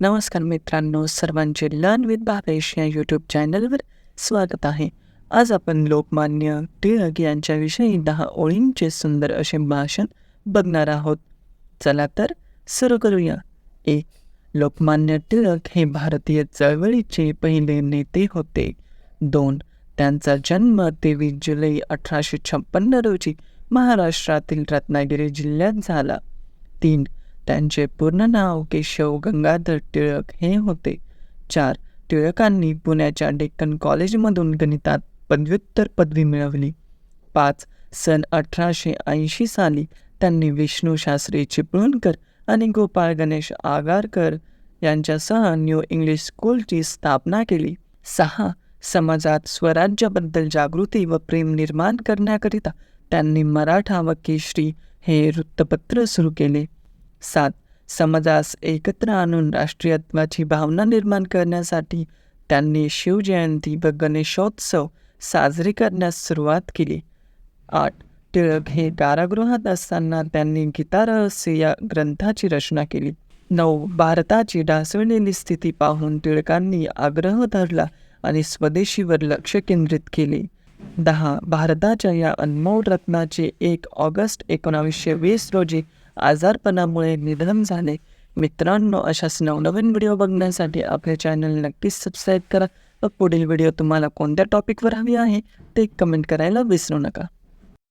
नमस्कार मित्रांनो सर्वांचे लर्न विथ भावेश या यूट्यूब चॅनलवर स्वागत आहे. आज आपण लोकमान्य टिळक यांच्याविषयी दहा ओळींचे सुंदर असे भाषण बघणार आहोत. चला तर सुरू करूया. एक लोकमान्य टिळक हे भारतीय चळवळीचे पहिले नेते होते. दोन त्यांचा जन्म तेवीस जुलै अठराशे छप्पन्न रोजी महाराष्ट्रातील रत्नागिरी जिल्ह्यात झाला. तीन त्यांचे पूर्ण नाव केशव गंगाधर टिळक हे होते. चार. टिळकांनी पुण्याच्या डेक्कन कॉलेजमधून गणितात पदव्युत्तर पदवी मिळवली. पाच. सन अठराशे ऐंशी साली त्यांनी विष्णू शास्त्री चिपळूणकर आणि गोपाळ गणेश आगारकर यांच्यासह न्यू इंग्लिश स्कूलची स्थापना केली. सहा. समाजात स्वराज्याबद्दल जागृती व प्रेम निर्माण करण्याकरिता त्यांनी मराठा व केशरी हे वृत्तपत्र सुरू केले. सात. समाजास एकत्र आणून राष्ट्रीयत्वाची भावना निर्माण करण्यासाठी त्यांनी शिवजयंती व गणेशोत्सव साजरे करण्यास सुरुवात केली. आठ. टिळक हे कारागृहात असताना त्यांनी गीता रहस्य या ग्रंथाची रचना केली. नऊ. भारताची ढासळलेली स्थिती पाहून टिळकांनी आग्रह धरला आणि स्वदेशीवर लक्ष केंद्रित केले. दहा. भारताच्या या अनमोल रत्नाचे एक ऑगस्ट एकोणावीसशे वीस रोजी आजारपणामुळे निधन झाले. मित्रांनो अशाच नवनवीन व्हिडिओ बघण्यासाठी आपले चॅनल नक्कीच सबस्क्राईब करा. व पुढील व्हिडिओ तुम्हाला कोणत्या टॉपिकवर हवी आहे ते कमेंट करायला विसरू नका.